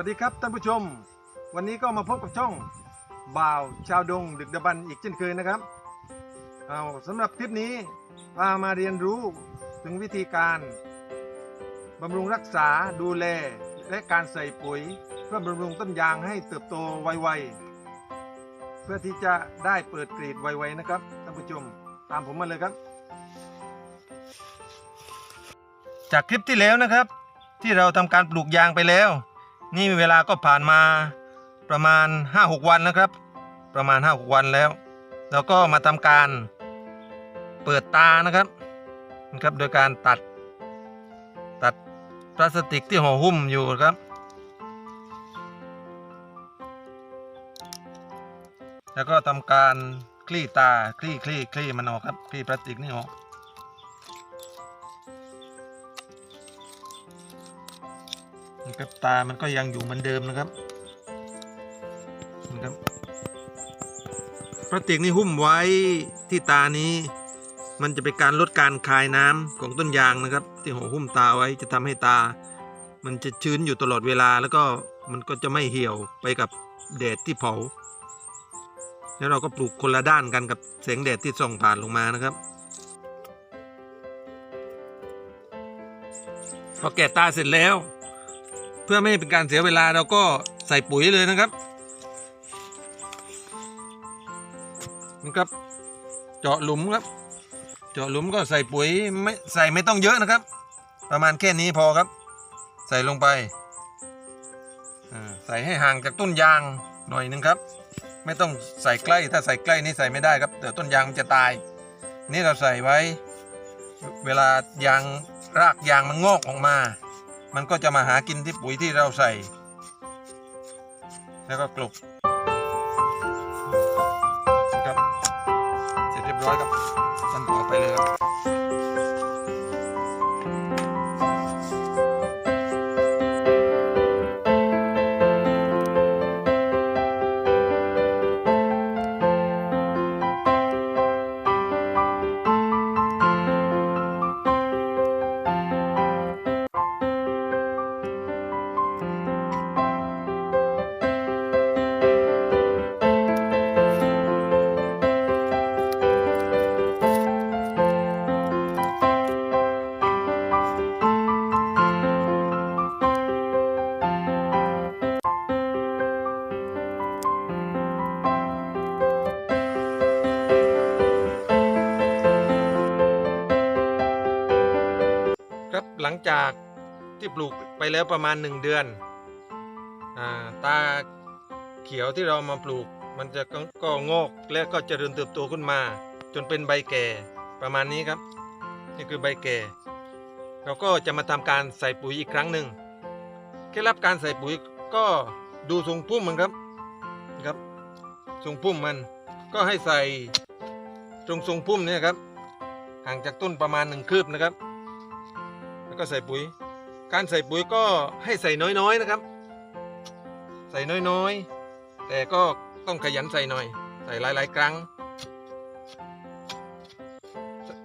วัสดีครับท่านผู้ชม วันนี้ก็มาพบกับช่องบ่าวชาวดงดึกดบรรพ์อีกเช่นเคยนะครับเอาสำหรับคลิปนี้พามาเรียนรู้ถึงวิธีการบำรุงรักษาดูแลและการใส่ปุ๋ย เพื่อบำรุงต้นยางให้เติบโตไวๆเพื่อที่จะได้เปิดกรีดไวๆนะครับท่านผู้ชมตามผมมาเลยครับ จากคลิปที่แล้วนะครับ ที่เราทำการปลูกยางไปแล้ว นี่เวลาก็ผ่านมาประมาณ 5-6 วันนะครับ ประมาณ 5-6 วันแล้ว เราก็มาทำการเปิดตานะครับนะครับ โดยการตัดตัดพลาสติกที่ห่อหุ้มอยู่ครับ แล้วก็ทำการคลี่ตาคลี่คลี่คลี่มันออกครับคลี่พลาสติกนี่ออก นะครับตามันก็ยังอยู่เหมือนเดิมนะครับนะครับพลาสติกนี่หุ้มไว้ที่ตานี้ มันจะเป็นการลดการคายน้ำของต้นยางนะครับ ที่ห่อหุ้มตาไว้จะทำให้ตา มันจะชื้นอยู่ตลอดเวลาแล้วก็มันก็จะไม่เหี่ยวไปกับแดดที่เผา แล้วเราก็ปลูกคนละด้านกันกับแสงแดดที่ส่องผ่านลงมานะครับพอแกะตาเสร็จแล้ว เพื่อไม่ให้เป็นการเสียเวลาเราก็ใส่ปุ๋ยเลยนะครับนะครับ เจาะหลุมครับ เจาะหลุมก็ใส่ปุ๋ยไม่ใส่ไม่ต้องเยอะนะครับ ประมาณแค่นี้พอครับ ใส่ลงไปใส่ให้ห่างจากต้นยางหน่อยนึงครับ ไม่ต้องใส่ใกล้ถ้าใส่ใกล้นี่ใส่ไม่ได้ครับเดี๋ยวต้นยางมันจะตาย นี่เราใส่ไว้ เวลายางรากยางมันงอกออกมา มันก็จะมาหากินที่ปุ๋ยที่เราใส่ แล้วก็กลบนะครับ เสร็จเรียบร้อยครับขั้นต่อไปเลยครับ ครับหลังจากที่ปลูกไปแล้วประมาณ 1 เดือนอตาเขียวที่เรามาปลูก มันจะก็ก็งอกและก็เจริญเติบโตขึ้นมา จนเป็นใบแก่ประมาณนี้ครับนี่คือใบแก่ เราก็จะมาทำการใส่ปุ๋ยอีกครั้งหนึ่งเคล็ดลับการใส่ปุ๋ยก็ดูทรงพุ่มมันครับนะครับทรงพุ่มมันก็ให้ใส่ตรงทรงพุ่มเนี่ยครับห่างจากต้นประมาณหนึ่งคืบนะครับ ก็ใส่ปุ๋ย การใส่ปุ๋ยก็ให้ใส่น้อยๆนะครับ ใส่น้อยๆ แต่ก็ต้องขยันใส่หน่อย ใส่หลาย ๆ ครั้ง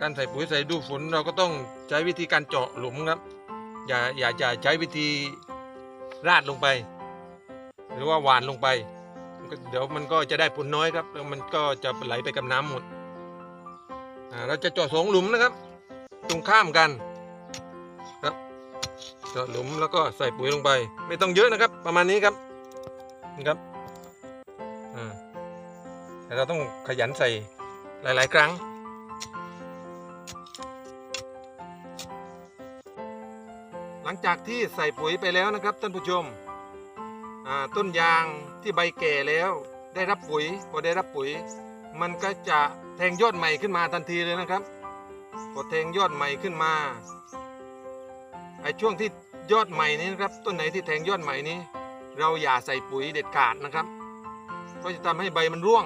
การใส่ปุ๋ยใส่ดูฝนเราก็ต้องใช้วิธีการเจาะหลุมครับ อย่าอย่าอย่าใช้วิธีราดลงไป หรือว่าหวานลงไป เดี๋ยวมันก็จะได้ผลน้อยครับแล้วมันก็จะไหลไปกับน้ำหมดเราจะเจาะสองหลุมนะครับ ตรงข้ามกัน เจาะหลุมแล้วก็ใส่ปุ๋ยลงไป ไม่ต้องเยอะนะครับ ประมาณนี้ครับนี่ครับอ่าแต่เราต้องขยันใส่หลาย ๆ ครั้ง หลังจากที่ใส่ปุ๋ยไปแล้วนะครับท่านผู้ชมอ่าต้นยางที่ใบแก่แล้ว ได้รับปุ๋ยพอได้รับปุ๋ย มันก็จะแทงยอดใหม่ขึ้นมาทันทีเลยนะครับพอแทงยอดใหม่ขึ้นมา ไอ้ช่วงที่ยอดใหม่นี้นะครับต้นไหนที่แทงยอดใหม่นี้ เราอย่าใส่ปุ๋ยเด็ดขาดนะครับเพราะจะทำให้ใบมันร่วง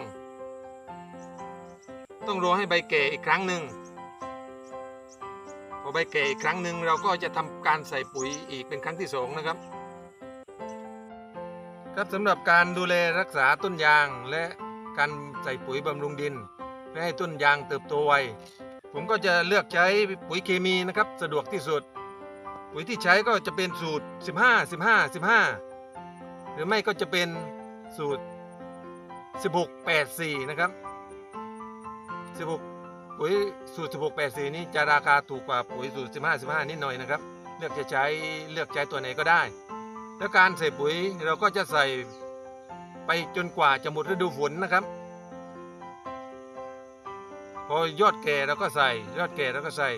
ต้องรอให้ใบแก่อีกครั้งหนึ่งพอใบแก่อีกครั้งหนึ่งเราก็จะทำการใส่ปุ๋ยอีกเป็นครั้งที่สองนะครับ ครับสำหรับการดูแลรักษาต้นยางและการใส่ปุ๋ยบำรุงดินเพื่อให้ต้นยางเติบโตไวผมก็จะเลือกใช้ปุ๋ยเคมีนะครับ สะดวกที่สุด ปุ๋ยที่ใช้ก็จะเป็นสูตร 15 15 15 หรือไม่ก็จะเป็นสูตร 1684 นะครับ 16 ปุ๋ยสูตร 1684 นี้จะราคาถูกกว่าปุ๋ยสูตร 15 15 นิดหน่อยนะครับ เลือกจะใช้เลือกใช้ตัวไหนก็ได้ แล้วการใส่ปุ๋ยเราก็จะใส่ไปจนกว่าจะหมดฤดูฝนนะครับ พอยอดแก่เราก็ใส่ยอดแก่เราก็ใส่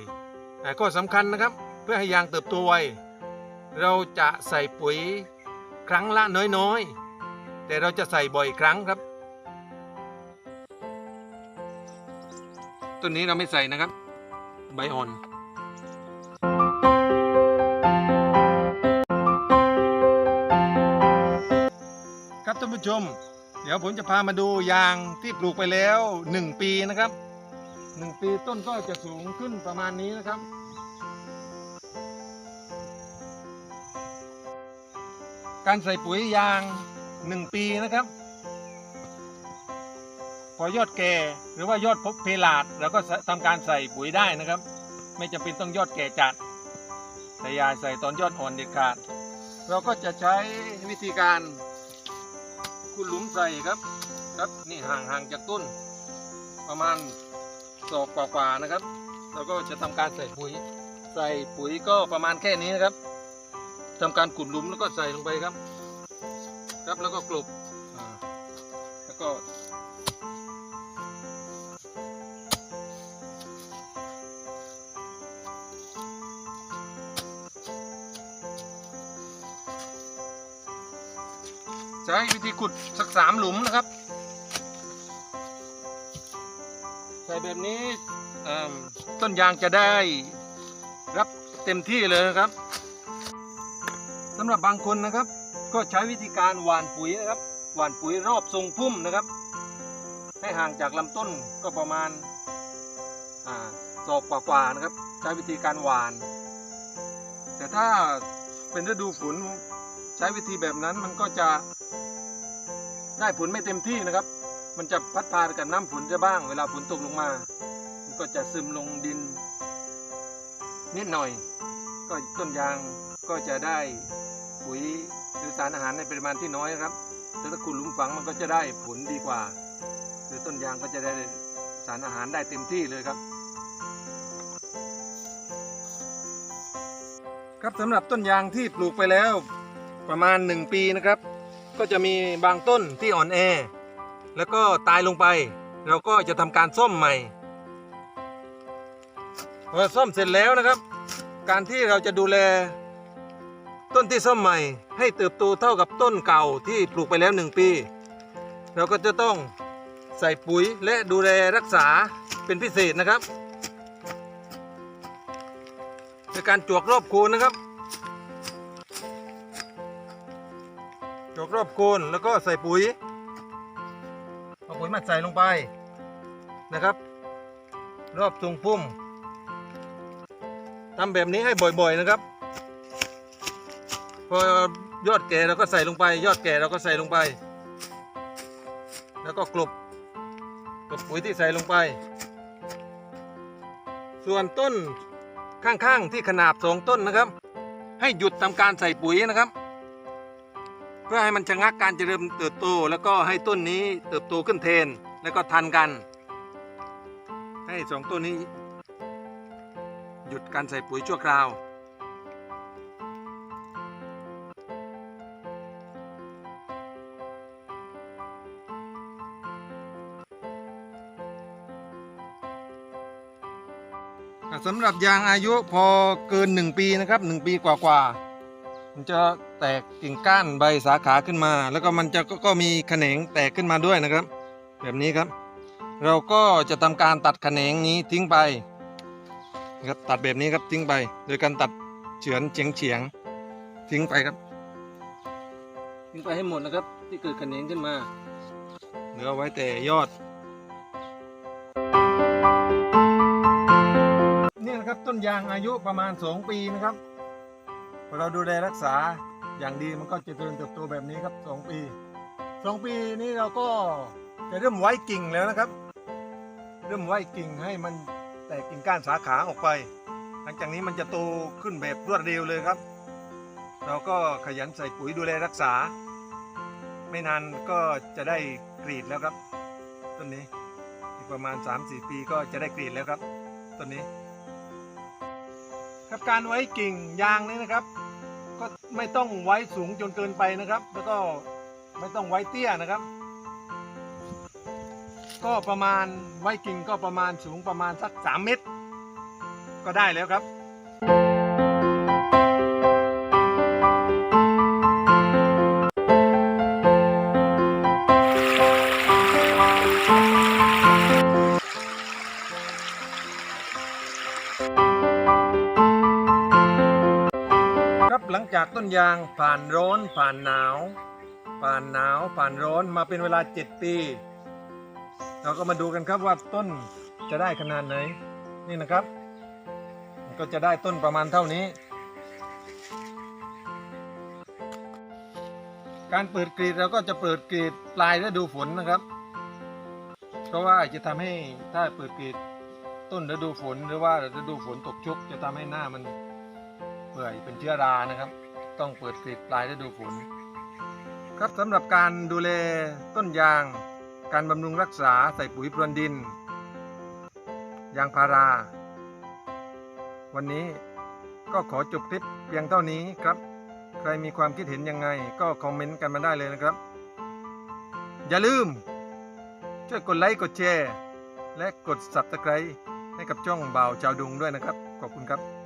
แต่ข้อสำคัญนะครับ พื่อให้ยางเติบโตไวเราจะใส่ปุ๋ยครั้งละน้อยๆ แต่เราจะใส่บ่อยครั้งครับต้นนี้เราไม่ใส่นะครับ ใบอ่อนครับท่านผู้ชม เดี๋ยวผมจะพามาดูยางที่ปลูกไปแล้ว 1 ปีนะครับ 1 ปีต้นก็จะสูงขึ้นประมาณนี้นะครับ การใส่ปุ๋ยยาง 1 ปีนะครับ พอยอดแก่หรือว่ายอดพบเพลาดเราก็ทำการใส่ปุ๋ยได้นะครับ ไม่จำเป็นต้องยอดแก่จัด แต่ยาใส่ตอนยอดอ่อนเด็ดขาด เราก็จะใช้วิธีการขุดหลุมใส่ครับครับนี่ห่างห่างจากต้น ประมาณศอกกว่าๆนะครับ เราก็จะทำการใส่ปุ๋ย ใส่ปุ๋ยก็ประมาณแค่นี้นะครับ ทำการขุดหลุมแล้วก็ใส่ลงไปครับ ครับแล้วก็กลบอ่าแล้วก็ใช้วิธีขุดสักสามหลุมนะครับ ใส่แบบนี้ต้นยางจะได้รับเต็มที่เลยนะครับ สำหรับบางคนนะครับ ก็ใช้วิธีการหว่านปุ๋ยนะครับหว่านปุ๋ยรอบทรงพุ่มนะครับ ให้ห่างจากลำต้นก็ประมาณศอกกว่าๆนะครับ ใช้วิธีการหว่าน แต่ถ้าเป็นฤดูฝนใช้วิธีแบบนั้นมันก็จะได้ผลไม่เต็มที่นะครับ มันจะพัดพากับน้ำฝนจะบ้าง เวลาฝนตกลงมา มันก็จะซึมลงดิน นิดหน่อย ก็ต้นยาง ก็จะได้ปุ๋ยหรือสารอาหารในปริมาณที่น้อยครับแต่ถ้าคุณหลุมฝังมันก็จะได้ผลดีกว่า คือต้นยางก็จะได้สารอาหารได้เต็มที่เลยครับ ครับสำหรับต้นยางที่ปลูกไปแล้วประมาณ 1 ปีนะครับ ก็จะมีบางต้นที่อ่อนแอ แล้วก็ตายลงไป เราก็จะทำการซ่อมใหม่พอซ่อมเสร็จแล้วนะครับ การที่เราจะดูแล ต้นที่ซ่อมใหม่ให้เติบโตเท่ากับต้นเก่าที่ปลูกไปแล้ว 1 ปี เราก็จะต้องใส่ปุ๋ยและดูแลรักษาเป็นพิเศษนะครับในการจวกรอบโคนนะครับจกรอบโคนแล้วก็ใส่ปุ๋ยเอาปุ๋ยมาใส่ลงไปนะครับ รอบทรงพุ่มทำแบบนี้ให้บ่อยๆนะครับ พอยอดแก่เราก็ใส่ลงไป ยอดแก่เราก็ใส่ลงไป แล้วก็กลบกลบปุ๋ยที่ใส่ลงไป ส่วนต้นข้างๆที่ขนาบสองต้นนะครับ ให้หยุดทำการใส่ปุ๋ยนะครับ เพื่อให้มันชะงักการเจริญเติบโต แล้วก็ให้ต้นนี้เติบโตขึ้นเทนแล้วก็ทันกัน ให้สองต้นนี้ หยุดการใส่ปุ๋ยชั่วคราว สำหรับยางอายุพอเกิน 1 ปีนะครับ 1 ปีกว่าๆมันจะแตกกิ่งก้านใบสาขาขึ้นมา แล้วก็มันจะก็ก็มีแขนงแตกขึ้นมาด้วยนะครับ แบบนี้ครับ เราก็จะทำการตัดแขนงนี้ทิ้งไปนะครับตัดแบบนี้ครับทิ้งไป โดยการตัดเฉือนเฉียงเฉียงๆทิ้งไปครับ ทิ้งไปให้หมดนะครับ ที่เกิดแขนงขึ้นมาเหลือไว้แต่ยอด นะครับ ต้นยางอายุประมาณ 2 ปีนะครับพอเราดูแลรักษาอย่างดีมันก็จะเจริญเติบโตแบบนี้ครับ 2 ปี 2 ปีนี้เราก็จะเริ่มไว้กิ่งแล้วนะครับ เริ่มไว้กิ่งให้มันแตกกิ่งก้านสาขาออกไป หลังจากนี้มันจะโตขึ้นแบบรวดเร็วเลยครับ เราก็ขยันใส่ปุ๋ยดูแลรักษา ไม่นานก็จะได้กรีดแล้วครับต้นนี้อีกประมาณ 3-4 ปีก็จะได้กรีดแล้วครับต้นนี้ ครับการไว้กิ่งยางนี่นะครับ ก็ไม่ต้องไว้สูงจนเกินไปนะครับ แล้วก็ไม่ต้องไว้เตี้ยนะครับ ก็ประมาณไว้กิ่งก็ประมาณสูงประมาณสัก 3 เมตร ก็ได้แล้วครับครับ ยางผ่านร้อนผ่านหนาว ผ่านหนาวผ่านร้อนมาเป็นเวลา 7 ปี เราก็มาดูกันครับว่าต้นจะได้ขนาดไหน นี่นะครับ ก็จะได้ต้นประมาณเท่านี้ การเปิดกรีดเราก็จะเปิดกรีดปลายฤดูฝนนะครับ เพราะว่าจะทำให้ถ้าเปิดกรีดต้นฤดูฝนหรือว่าฤดูฝนตกชุกจะทำให้หน้ามันเปื่อยเป็นเชื้อรานะครับ ต้องเปิดกรีดปลายฤดูฝนครับสำหรับการดูแลต้นยาง การบำรุงรักษาใส่ปุ๋ยพรวนดิน ยางพารา วันนี้ก็ขอจบคลิปเพียงเท่านี้ครับ ใครมีความคิดเห็นยังไง ก็คอมเมนต์กันมาได้เลยนะครับ อย่าลืม ช่วยกดไลค์กดแชร์และกด Subscribe ให้กับช่องบ่าวชาวดุงด้วยนะครับ ขอบคุณครับ